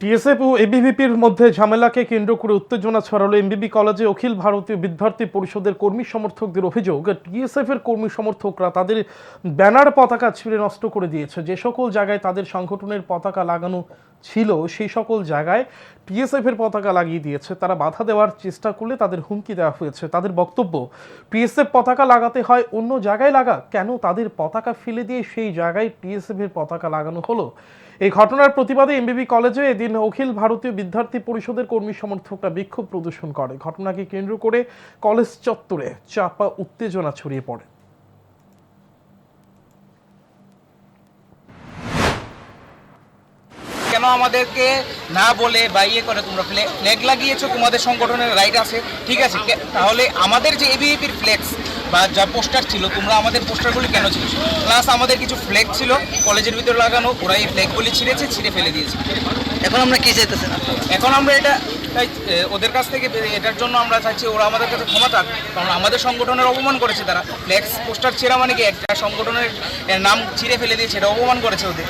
TSF ও এবিভিপির মধ্যে ঝামেলাকে কেন্দ্র করে উত্তেজনা ছড়ালো এমবিবি কলেজে অখিল ভারতীয় বিদ্যার্থী পরিষদের কর্মী সমর্থকদের অভিযোগ। টিএসএফ এর কর্মী সমর্থকরা তাদের ব্যানার পতাকা ছিঁড়ে নষ্ট করে দিয়েছে। যে সকল জায়গায় তাদের সংগঠনের পতাকা লাগানো ছিল, সেই সকল জায়গায় টিএসএফ এর পতাকা লাগিয়ে দিয়েছে। তারা বাধা দেওয়ার চেষ্টা করলে তাদের হুমকি দেওয়া হয়েছে। তাদের বক্তব্য পিএসএফ পতাকা লাগাতে হয়, অন্য জায়গায় লাগা? কেন তাদের পতাকা ফেলে দিয়ে সেই জায়গায় টিএসএফ এর পতাকা লাগানো হলো? এই ঘটনার প্রতিবাদে এমবিবি কলেজে এদিন অখিল ভারতীয় বিদ্যার্থী পরিষদের কর্মী সমর্থকরা বিক্ষোভ প্রদর্শন করে। ঘটনাকে কেন্দ্র করে কলেজ চত্বরে চাপা উত্তেজনা ছড়িয়ে পড়ে। আমাদেরকে না বলে বা ইয়ে করে তোমরা ফ্ল্যাগ লাগিয়েছো তোমাদের সংগঠনের রাইট আছে ঠিক আছে? তাহলে আমাদের যে এবিএপির ফ্লেক্স বা যা পোস্টার ছিল তোমরা আমাদের পোস্টারগুলি কেন ছিল? প্লাস আমাদের কিছু ফ্ল্যাগ ছিল কলেজের ভিতরে লাগানো ওরা এই ফ্ল্যাগগুলি ছিঁড়েছে ছিঁড়ে ফেলে দিয়েছে। এখন আমরা কি চাইতেছি? এখন আমরা এটা তাই ওদের কাছ থেকে এটার জন্য আমরা চাইছি ওরা আমাদের কাছে ক্ষমা চাক কারণ আমাদের সংগঠনের অপমান করেছে তারা। ফ্লেক্স পোস্টার ছেঁড়া মানে কি? একটা সংগঠনের নাম ছিঁড়ে ফেলে দিয়েছে এটা অপমান করেছে ওদের।